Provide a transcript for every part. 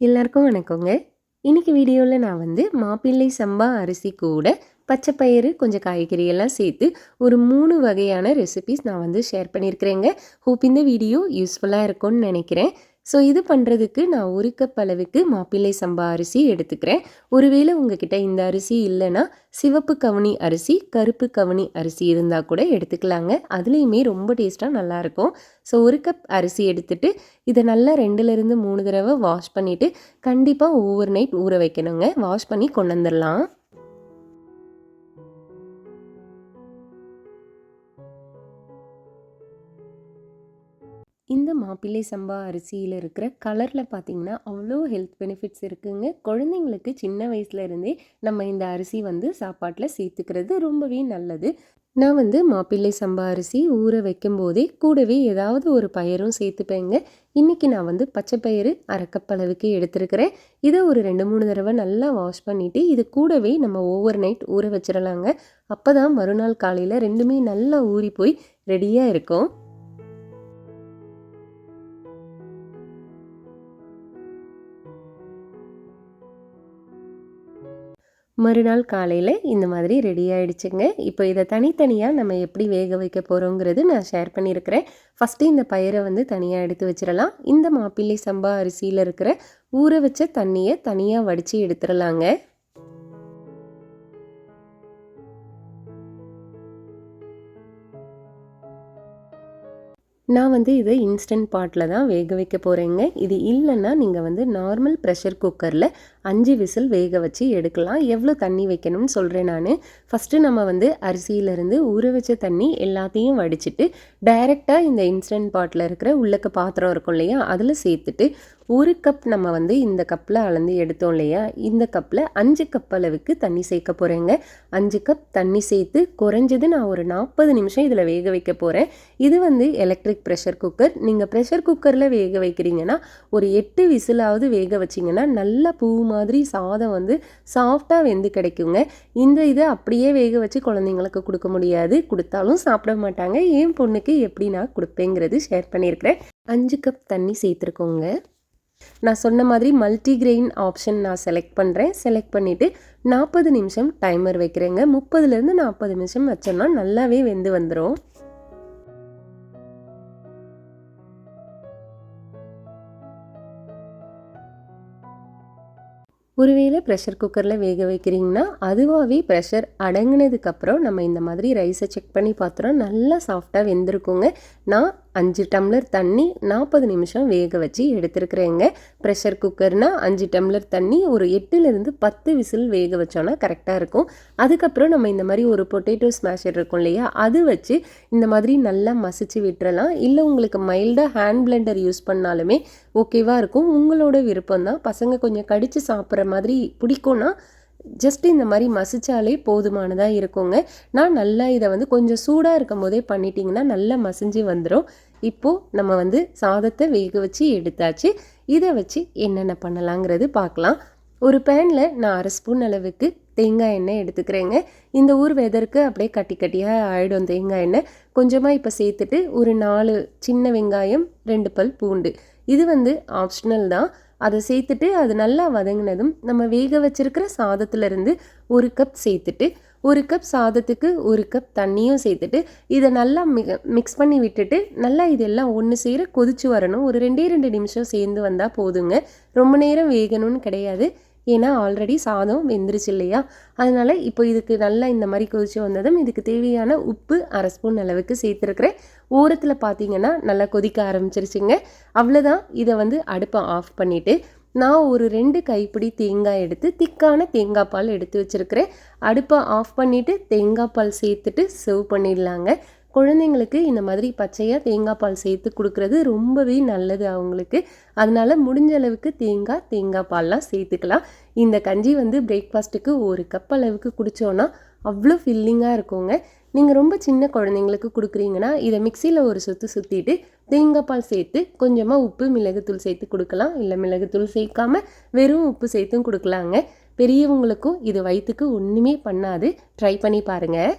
எல்லாருக்கும் வணக்கங்க. இன்னைக்கு வீடியோவில் நான் வந்து மாப்பிள்ளை சம்பா அரிசி கூட பச்சைப்பயிறு கொஞ்சம் காய்கறி எல்லாம் சேர்த்து ஒரு மூணு வகையான ரெசிபிஸ் நான் வந்து ஷேர் பண்ணியிருக்கிறேங்க. ஹோப் இந்த வீடியோ யூஸ்ஃபுல்லாக இருக்கும்னு நினைக்கிறேன். ஸோ இது பண்ணுறதுக்கு நான் ஒரு கப் அளவுக்கு மாப்பிள்ளை சம்பா அரிசி எடுத்துக்கிறேன். ஒருவேளை உங்ககிட்ட இந்த அரிசி இல்லைன்னா சிவப்பு கவுனி அரிசி கருப்பு கவனி அரிசி இருந்தால் கூட எடுத்துக்கலாங்க. அதுலேயுமே ரொம்ப டேஸ்ட்டாக நல்லாயிருக்கும். ஸோ ஒரு கப் அரிசி எடுத்துட்டு இதை நல்லா ரெண்டுலேருந்து மூணு தடவை வாஷ் பண்ணிவிட்டு கண்டிப்பாக ஓவர் நைட் ஊற வைக்கணுங்க. வாஷ் பண்ணி கொண்டு வந்துடலாம் மாப்பிள்ளை சம்பா அரிசியில் இருக்கிற கலரில் பார்த்தீங்கன்னா அவ்வளோ ஹெல்த் பெனிஃபிட்ஸ் இருக்குங்க. குழந்தைங்களுக்கு சின்ன வயசுலேருந்தே நம்ம இந்த அரிசி வந்து சாப்பாட்டில் சேர்த்துக்கிறது ரொம்பவே நல்லது. நான் வந்து மாப்பிள்ளை சம்பா அரிசி ஊற வைக்கும் போதே கூடவே ஏதாவது ஒரு பயிரும் சேர்த்துப்பேங்க. இன்றைக்கி நான் வந்து பச்சை பயிறு அரைக்கப் எடுத்துருக்கிறேன். இதை ஒரு ரெண்டு மூணு தடவை நல்லா வாஷ் பண்ணிவிட்டு இது கூடவே நம்ம ஓவர் நைட் ஊற வச்சிடலாங்க அப்போ தான் மறுநாள் காலையில் ரெண்டுமே நல்லா ஊறி போய் ரெடியாக இருக்கும். மறுநாள் காலையில் இந்த மாதிரி ரெடி ஆகிடுச்சுங்க இப்போ இதை தனித்தனியாக நம்ம எப்படி வேக வைக்க போகிறோங்கிறது நான் ஷேர் பண்ணியிருக்கிறேன். ஃபஸ்ட்டு இந்த பயிரை வந்து தனியாக எடுத்து வச்சிடலாம். இந்த மாப்பிள்ளை சம்பா அரிசியில் இருக்கிற ஊற வச்ச தண்ணியை தனியாக வடித்து எடுத்துடலாங்க. நான் வந்து இதை இன்ஸ்டன்ட் பாட்டில் தான் வேக வைக்க போகிறேங்க இது இல்லைன்னா நீங்கள் வந்து நார்மல் ப்ரெஷர் குக்கரில் அஞ்சு விசில் வேக வச்சு எடுக்கலாம். எவ்வளோ தண்ணி வைக்கணும்னு சொல்கிறேன் நான். ஃபஸ்ட்டு நம்ம வந்து அரிசியிலேருந்து ஊற வச்ச தண்ணி எல்லாத்தையும் வடிச்சிட்டு டைரெக்டாக இந்த இன்ஸ்டன்ட் பாட்டில் இருக்கிற உள்ளக்க பாத்திரம் இருக்கும் இல்லையா அதில் சேர்த்துட்டு ஒரு கப் நம்ம வந்து இந்த கப்பில் அளந்து எடுத்தோம் இல்லையா? இந்த கப்பில் அஞ்சு கப் அளவுக்கு தண்ணி சேர்க்க போகிறேங்க அஞ்சு கப் தண்ணி சேர்த்து குறைஞ்சது நான் ஒரு நாற்பது நிமிஷம் இதில் வேக வைக்க போகிறேன் இது வந்து எலக்ட்ரிக் ப்ரெஷர் குக்கர் நீங்கள் ப்ரெஷர் குக்கரில் வேக வைக்கிறீங்கன்னா ஒரு எட்டு விசிலாவது வேக வச்சிங்கன்னா நல்லா பூ மாதிரி சாதம் வந்து சாஃப்டாக வெந்து கிடைக்குங்க. இந்த இதை அப்படியே வேக வச்சு குழந்தைங்களுக்கு கொடுக்க முடியாது. கொடுத்தாலும் சாப்பிட மாட்டாங்க. என் பொண்ணுக்கு எப்படி நான் கொடுப்பேங்கிறது ஷேர் பண்ணியிருக்கிறேன். அஞ்சு கப் தண்ணி சேர்த்துருக்கோங்க. நான் சொன்ன மாதிரி மல்டிகிரெயின் ஆப்ஷன் நான் செலக்ட் பண்ணுறேன் செலக்ட் பண்ணிவிட்டு நாற்பது நிமிஷம் டைமர் வைக்கிறேங்க. முப்பதுலேருந்து நாற்பது நிமிஷம் வச்சோம்னா நல்லாவே வெந்து வந்துடும் ஒருவேளை ப்ரெஷர் குக்கரில் வேக வைக்கிறீங்கன்னா அதுவாகவே ப்ரெஷர் அடங்கினதுக்கப்புறம் நம்ம இந்த மாதிரி ரைஸை செக் பண்ணி பார்த்தோம் நல்லா சாஃப்டாக வெந்திருக்குங்க. நான் அஞ்சு டம்ளர் தண்ணி நாற்பது நிமிஷம் வேக வச்சு எடுத்துருக்குறேங்க. ப்ரெஷர் குக்கர்னால் அஞ்சு டம்ளர் தண்ணி ஒரு எட்டுலேருந்து பத்து விசில் வேக வச்சோன்னா கரெக்டாக இருக்கும். அதுக்கப்புறம் நம்ம இந்த மாதிரி ஒரு பொட்டேட்டோ ஸ்மாஷர் இருக்கும் இல்லையா அது வச்சு இந்த மாதிரி நல்லா மசிச்சு விட்டுறலாம். இல்லை உங்களுக்கு மைல்டாக ஹேண்ட் பிளெண்டர் யூஸ் பண்ணாலுமே ஓகேவாக இருக்கும். உங்களோட விருப்பம் தான் பசங்க கொஞ்சம் கடித்து சாப்பிட்ற மாதிரி பிடிக்கும்னா ஜஸ்ட் இந்த மாதிரி மசிச்சாலே போதுமானதாக இருக்குங்க. நான் நல்லா இதை வந்து கொஞ்சம் சூடாக இருக்கும் போதே பண்ணிட்டீங்கன்னா நல்லா மசிஞ்சு வந்துடும் இப்போது நம்ம வந்து சாதத்தை வேக வச்சு எடுத்தாச்சு. இதை வச்சு என்னென்ன பண்ணலாங்கிறது பார்க்கலாம். ஒரு பேனில் நான் அரை ஸ்பூன் அளவுக்கு தேங்காய் எண்ணெய் எடுத்துக்கிறேங்க. இந்த ஊர் வெதருக்கு அப்படியே கட்டி கட்டியாக ஆகிடும் தேங்காய் எண்ணெய். கொஞ்சமாக இப்போ சேர்த்துட்டு ஒரு நாலு சின்ன வெங்காயம் ரெண்டு பல் பூண்டு. இது வந்து ஆப்ஷனல் தான். அதை சேர்த்துட்டு அது நல்லா வதங்கினதும் நம்ம வேக வச்சிருக்கிற சாதத்துலேருந்து ஒரு கப் சேர்த்துட்டு ஒரு கப் சாதத்துக்கு ஒரு கப் தண்ணியும் சேர்த்துட்டு இதை நல்லா மிக மிக்ஸ் பண்ணி விட்டுட்டு நல்லா இதெல்லாம் ஒன்று சேர கொதிச்சு வரணும். ஒரு ரெண்டே ரெண்டு நிமிஷம் சேர்ந்து வந்தால் போதுங்க. ரொம்ப நேரம் வேகணும்னு கிடையாது. ஏன்னா ஆல்ரெடி சாதம் வெந்துருச்சு இல்லையா? அதனால் இப்போ இதுக்கு நல்லா இந்த மாதிரி கொதிச்சு வந்ததும் இதுக்கு தேவையான உப்பு அரை ஸ்பூன் அளவுக்கு சேர்த்துருக்குறேன். ஓரத்தில் பார்த்தீங்கன்னா நல்லா கொதிக்க ஆரம்பிச்சிருச்சுங்க. அவ்வளோதான் இதை வந்து அடுப்பை ஆஃப் பண்ணிவிட்டு நான் ஒரு ரெண்டு கைப்பிடி தேங்காய் எடுத்து திக்கான தேங்காய் பால் எடுத்து வச்சுருக்கிறேன். அடுப்பை ஆஃப் பண்ணிவிட்டு தேங்காய் பால் சேர்த்துட்டு சர்வ் பண்ணிடலாங்க. குழந்தைங்களுக்கு இந்த மாதிரி பச்சையாக தேங்காய் பால் சேர்த்து கொடுக்குறது ரொம்பவே நல்லது அவங்களுக்கு. அதனால் முடிஞ்ச அளவுக்கு தேங்காய் தேங்காய் பால்லாம் சேர்த்துக்கலாம். இந்த கஞ்சி வந்து பிரேக்ஃபாஸ்ட்டுக்கு ஒரு கப் அளவுக்கு குடித்தோன்னா அவ்வளோ ஃபில்லிங்காக இருக்குங்க. நீங்கள் ரொம்ப சின்ன குழந்தைங்களுக்கு கொடுக்குறீங்கன்னா இதை மிக்சியில் ஒரு சுற்று சுற்றிட்டு தேங்காய் பால் சேர்த்து கொஞ்சமாக உப்பு மிளகுத்தூள் சேர்த்து கொடுக்கலாம். இல்லை மிளகுத்தூள் சேர்க்காம வெறும் உப்பு சேர்த்தும் கொடுக்கலாங்க. பெரியவங்களுக்கும் இது வயிற்றுக்கு ஒன்றுமே பண்ணாது. ட்ரை பண்ணி பாருங்கள்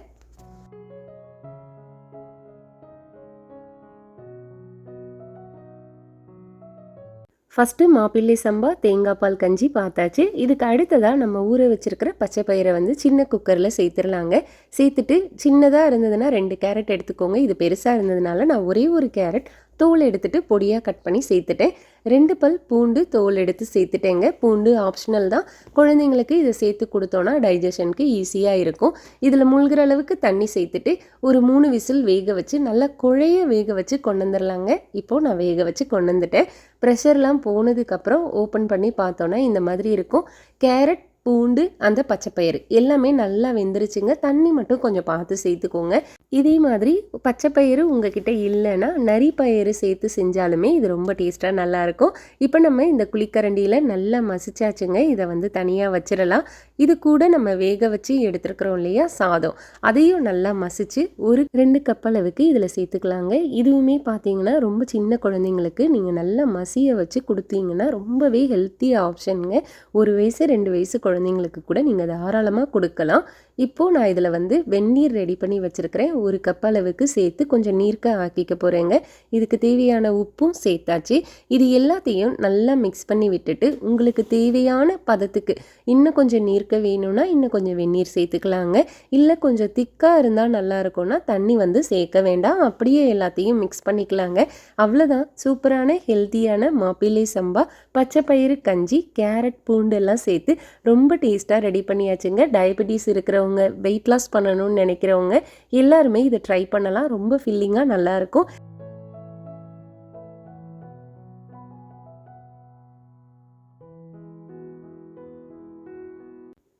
ஃபஸ்ட்டு மாப்பிள்ளை சம்பா தேங்காய் பால் கஞ்சி பார்த்தாச்சு. இதுக்கு அடுத்ததாக நம்ம ஊற வச்சுருக்கிற பச்சை பயிரை வந்து சின்ன குக்கரில் சேர்த்துடலாங்க சேர்த்துட்டு சின்னதாக இருந்ததுன்னா ரெண்டு கேரட் எடுத்துக்கோங்க. இது பெருசாக இருந்ததுனால நான் ஒரே ஒரு கேரட் தோல் எடுத்துகிட்டு பொடியாக கட் பண்ணி சேர்த்துட்டேன். ரெண்டு பல் பூண்டு தோல் எடுத்து சேர்த்துட்டேங்க. பூண்டு ஆப்ஷனல் தான். குழந்தைங்களுக்கு இதை சேர்த்து கொடுத்தோன்னா டைஜஷனுக்கு ஈஸியாக இருக்கும். இதில் முழுகிற அளவுக்கு தண்ணி சேர்த்துட்டு ஒரு மூணு விசில் வேக வச்சு நல்லா குழைய வேக வச்சு கொண்டு வந்துடலாங்க. இப்போது நான் வேக வச்சு கொண்டு வந்துட்டேன். ப்ரெஷர்லாம் போனதுக்கப்புறம் ஓப்பன் பண்ணி பார்த்தோன்னா இந்த மாதிரி இருக்கும். கேரட் பூண்டு அந்த பச்சைப்பயிறு எல்லாமே நல்லா வெந்துருச்சுங்க. தண்ணி மட்டும் கொஞ்சம் பார்த்து சேர்த்துக்கோங்க. இதே மாதிரி பச்சைப்பயிறு உங்ககிட்ட இல்லைன்னா நரி பயிறு சேர்த்து செஞ்சாலுமே இது ரொம்ப டேஸ்ட்டாக நல்லாயிருக்கும். இப்போ நம்ம இந்த குழிக்கரண்டியில் நல்லா மசிச்சாச்சுங்க. இதை வந்து தனியாக வச்சிடலாம். இது கூட நம்ம வேக வச்சு எடுத்துருக்குறோம் இல்லையா சாதம். அதையும் நல்லா மசிச்சு ஒரு ரெண்டு கப் அளவுக்கு இதில் சேர்த்துக்கலாங்க. இதுவுமே பார்த்தீங்கன்னா ரொம்ப சின்ன குழந்தைங்களுக்கு நீங்கள் நல்லா மசிய வச்சு கொடுத்தீங்கன்னா ரொம்பவே ஹெல்த்தி ஆப்ஷனுங்க. ஒரு வயசு ரெண்டு வயசு குழந்தைங்களுக்கு கூட நீங்கள் தாராளமாக கொடுக்கலாம். இப்போது நான் இதில் வந்து வெந்நீர் ரெடி பண்ணி வச்சுருக்கிறேன். ஒரு கப் அளவுக்கு சேர்த்து கொஞ்சம் நீர்க்க ஆக்கிக்க போகிறேங்க இதுக்கு தேவையான உப்பும் சேர்த்தாச்சு. இது எல்லாத்தையும் நல்லா மிக்ஸ் பண்ணி விட்டுட்டு உங்களுக்கு தேவையான பதத்துக்கு இன்னும் கொஞ்சம் நீர்க்க வேணும்னா இன்னும் கொஞ்சம் வெந்நீர் சேர்த்துக்கலாங்க. இல்லை கொஞ்சம் திக்காக இருந்தால் நல்லா இருக்கும்னா தண்ணி வந்து சேர்க்க வேண்டாம். அப்படியே எல்லாத்தையும் மிக்ஸ் பண்ணிக்கலாங்க. அவ்வளோதான் சூப்பரான ஹெல்த்தியான மாப்பிள்ளை சம்பா பச்சை பயிறு கஞ்சி கேரட் பூண்டு எல்லாம் சேர்த்து ரொம்ப டேஸ்ட்டாக ரெடி பண்ணியாச்சுங்க. டயபெட்டிஸ் இருக்கிறவங்க வெயிட் லாஸ் பண்ணணும்னு நினைக்கிறவங்க எல்லாருமே இதை ட்ரை பண்ணலாம். ரொம்ப ஃபில்லிங்காக நல்லாயிருக்கும்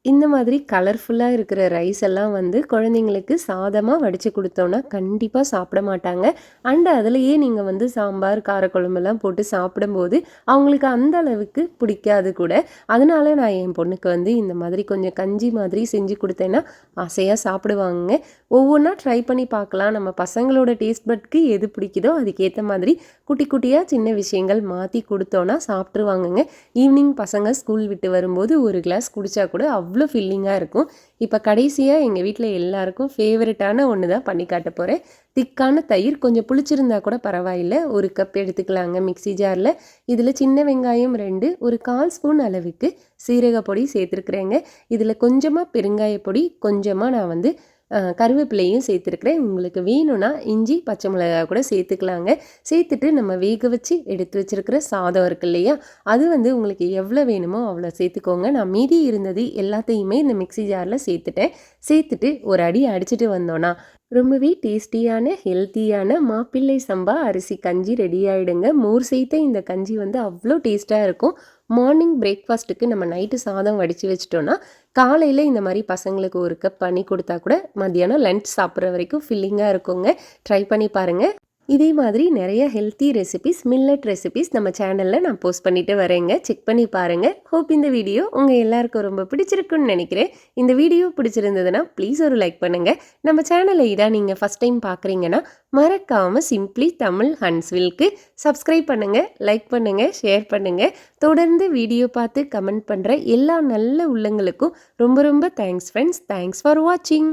இந்த மாதிரி கலர்ஃபுல்லாக இருக்கிற ரைஸ் எல்லாம் வந்து குழந்தைங்களுக்கு சாதமாக வடித்து கொடுத்தோன்னா கண்டிப்பாக சாப்பிட மாட்டாங்க. அண்ட் அதுலேயே நீங்கள் வந்து சாம்பார் காரக்குழம்பெல்லாம் போட்டு சாப்பிடும்போது அவங்களுக்கு அந்த அளவுக்கு பிடிக்காது கூட. அதனால நான் என் பொண்ணுக்கு வந்து இந்த மாதிரி கொஞ்சம் கஞ்சி மாதிரி செஞ்சு கொடுத்தேன்னா ஆசையாக சாப்பிடுவாங்க ஒவ்வொன்றா ட்ரை பண்ணி பார்க்கலாம். நம்ம பசங்களோட டேஸ்ட் பட்க்கு எது பிடிக்குதோ அதுக்கேற்ற மாதிரி குட்டி குட்டியாக சின்ன விஷயங்கள் மாற்றி கொடுத்தோன்னா சாப்பிட்ருவாங்கங்க ஈவினிங் பசங்க ஸ்கூல் விட்டு வரும்போது ஒரு கிளாஸ் குடித்தா கூட அவ்வளோ ஃபில்லிங்காக இருக்கும். இப்போ கடைசியாக எங்கள் வீட்டில் எல்லாருக்கும் ஃபேவரட்டான ஒன்று தான் பண்ணி காட்ட போகிறேன் திக்கான தயிர் கொஞ்சம் புளிச்சிருந்தா கூட பரவாயில்ல. ஒரு கப் எடுத்துக்கலாங்க மிக்சி ஜாரில் இதில் சின்ன வெங்காயம் ரெண்டு ஒரு கால் ஸ்பூன் அளவுக்கு சீரக பொடி சேர்த்துருக்குறேங்க. இதில் கொஞ்சமாக பெருங்காய பொடி கொஞ்சமாக நான் வந்து கருவேப்பிலையும் சேர்த்துருக்குறேன். உங்களுக்கு வேணும்னா இஞ்சி பச்சை மிளகாய் கூட சேர்த்துக்கலாங்க. சேர்த்துட்டு நம்ம வேக வச்சு எடுத்து வச்சுருக்கிற சாதம் இருக்கு இல்லையா? அது வந்து உங்களுக்கு எவ்வளோ வேணுமோ அவ்வளோ சேர்த்துக்கோங்க. நான் மீதி இருந்தது எல்லாத்தையுமே இந்த மிக்சி ஜாரில் சேர்த்துட்டேன். சேர்த்துட்டு ஒரு அடி அடிச்சுட்டு வந்தோன்னா ரொம்பவே டேஸ்டியான ஹெல்த்தியான மாப்பிள்ளை சம்பா அரிசி கஞ்சி ரெடி ஆகிடுங்க மோர் சேர்த்த இந்த கஞ்சி வந்து அவ்வளோ டேஸ்ட்டாக இருக்கும். மார்னிங் பிரேக்ஃபாஸ்ட்டுக்கு நம்ம நைட்டு சாதம் வடித்து வச்சிட்டோன்னா காலையில் இந்த மாதிரி பசங்களுக்கு ஒரு கப் பண்ணி கொடுத்தா கூட மத்தியானம் லன்ச் சாப்பிட்ற வரைக்கும் ஃபில்லிங்காக இருக்குங்க. ட்ரை பண்ணி பாருங்கள் இதே மாதிரி நிறைய ஹெல்த்தி ரெசிபிஸ் மில்லட் ரெசிபிஸ் நம்ம சேனலில் நான் போஸ்ட் பண்ணிட்டு வரேங்க. செக் பண்ணி பாருங்கள் ஹோப் இந்த வீடியோ உங்கள் எல்லாருக்கும் ரொம்ப பிடிச்சிருக்குன்னு நினைக்கிறேன். இந்த வீடியோ பிடிச்சிருந்ததுன்னா ப்ளீஸ் ஒரு லைக் பண்ணுங்கள் நம்ம சேனலை இதான் நீங்கள் ஃபஸ்ட் டைம் பார்க்குறீங்கன்னா மறக்காமல் சிம்ப்ளி தமிழ் ஹன்ஸ்வில்க்கு சப்ஸ்கிரைப் பண்ணுங்கள் லைக் பண்ணுங்கள் ஷேர் பண்ணுங்கள் தொடர்ந்து வீடியோ பார்த்து கமெண்ட் பண்ணுற எல்லா நல்ல உள்ளங்களுக்கும் ரொம்ப ரொம்ப தேங்க்ஸ் ஃப்ரெண்ட்ஸ் தேங்க்ஸ் ஃபார் வாட்சிங்